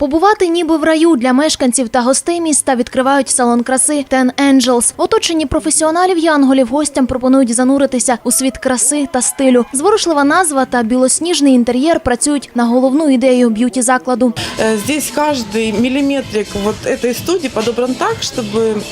Побувати ніби в раю для мешканців та гостей міста відкривають салон краси Ten Angels. В оточенні професіоналів янголів гостям пропонують зануритися у світ краси та стилю. Зворушлива назва та білосніжний інтер'єр працюють на головну ідею б'юті закладу. Э, Здесь каждый миллиметрик вот этой студии подобран так, чтобы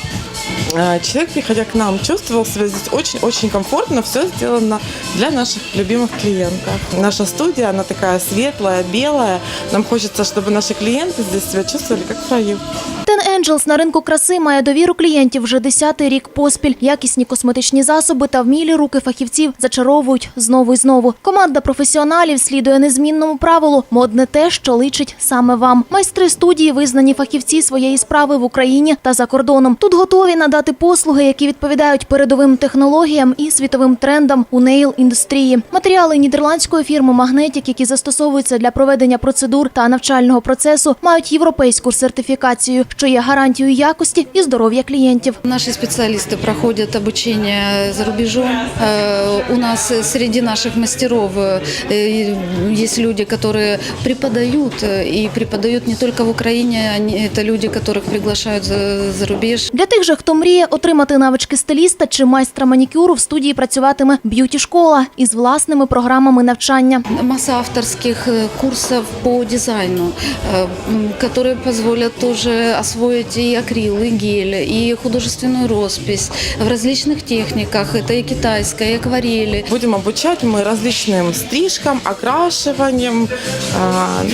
э, человек, приходя к нам, чувствовал себя здесь очень-очень комфортно. Все сделано для наших любимых клиентов. Наша студия, она такая светлая, белая. Нам хочется, чтобы наши клиенты здесь себя чувствовали как в раю. Ten Angels на ринку краси має довіру клієнтів вже десятий рік поспіль. Якісні косметичні засоби та вмілі руки фахівців зачаровують знову і знову. Команда професіоналів слідує незмінному правилу модне те, що личить саме вам. Майстри студії визнані фахівці своєї справи в Україні та за кордоном. Тут готові надати послуги, які відповідають передовим технологіям і світовим трендам у нейл індустрії. Матеріали нідерландської фірми Магнетік, які застосовуються для проведення процедур та навчального процесу, мають європейську сертифікацію, що є гарантією якості і здоров'я клієнтів. Наши специалисты проходят обучение за рубежом. Э, У нас э, среди наших мастеров э, есть люди, которые преподают э, и преподают не только в Украине, они- это люди, которых приглашают за, за рубеж. Для тих же, хто мріє отримати навички стиліста чи майстра манікюру, в студії працюватиме б'юті-школа із власними програмами навчання. Масса авторских э, курсов по дизайну, э, м, которые позволят тоже освоить и акрил, и гель, и художественную роспись в различных техниках. Это и китайская, и акварели. Будем обучать мы различным стрижкам, окрашиванием, а,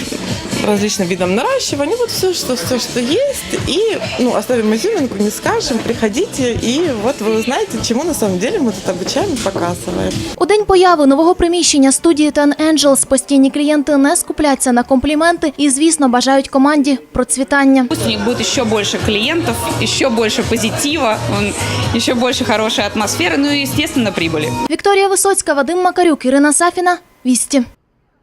различным видам наращивания. Вот все, что, все, что есть. И ну, оставим изюминку, не скажем. Приходите, и вот вы узнаете, чему на самом деле мы тут обучаем и показываем. У день появи нового приміщення студії Ten Angels постійні клієнти не скупляться на компліменти і, звісно, бажають команді процвітання. Пусть у них будет еще больше клиентов, еще больше позитива, м, еще больше хорошей атмосферы, ну и, естественно, прибыли. Вікторія Висоцька, Вадим Макарюк, Ірина Сафіна. Вісті.